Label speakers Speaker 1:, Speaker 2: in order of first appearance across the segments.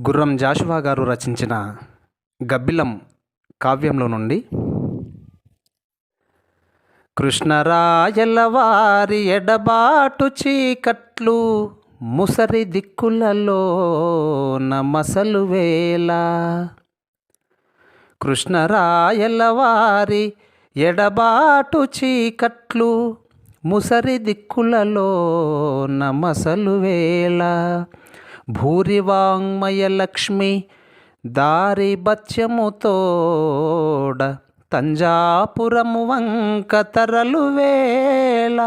Speaker 1: గుర్రం జాషువా గారు రచించిన గబ్బిలం కావ్యంలో నుండి కృష్ణరాయల వారి ఎడబాటు చీకట్లు ముసరి దిక్కులలో నమసలు వేళ. కృష్ణరాయల వారి ఎడబాటు చీకట్లు ముసరి దిక్కులలో నమసలు వేళ. భూరివాంగ్మయలక్ష్మి దారి బత్యముతోడ తంజాపురము వంక తరలు వేళ.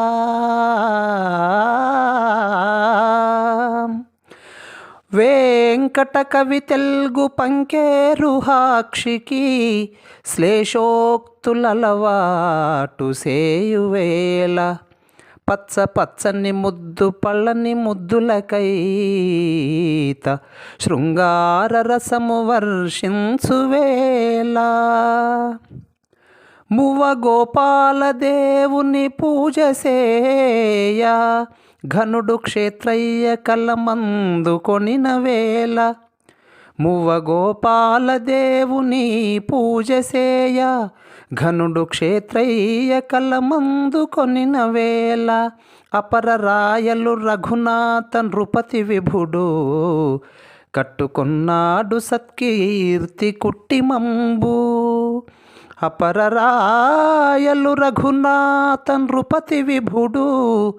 Speaker 1: వెంకట కవి తెలుగు పంకేరుహాక్షికి శ్లేషోక్తులలవాటు సేయువేళ. పచ్చ పచ్చని ముద్దు పళ్ళని ముద్దులకైత శృంగార రసము వర్షించువేళ మువ గోపాలదేవుని పూజ సేయ ఘనుడు క్షేత్రయ్య కలమందు కొనిన వేళ. మువ్వ దేవుని పూజ సేయ ఘనుడు క్షేత్రయ్య కలమందు కొనిన వేళ అపర రాయలు రఘునాథ నృపతి విభుడు కట్టుకున్నాడు సత్కీర్తి కుట్టిమంబు. అపరరాయలు రఘునాథ నృపతి విభుడు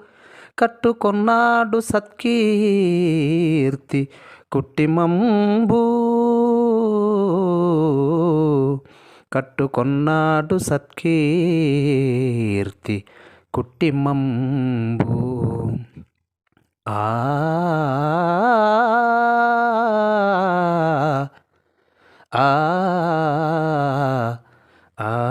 Speaker 1: కట్టుకున్నాడు సత్కీర్తి కుట్టిమంబు. కట్టుకొన్నాడు సత్కీర్తి కుట్టిమంబు. ఆ. ఆ. ఆ.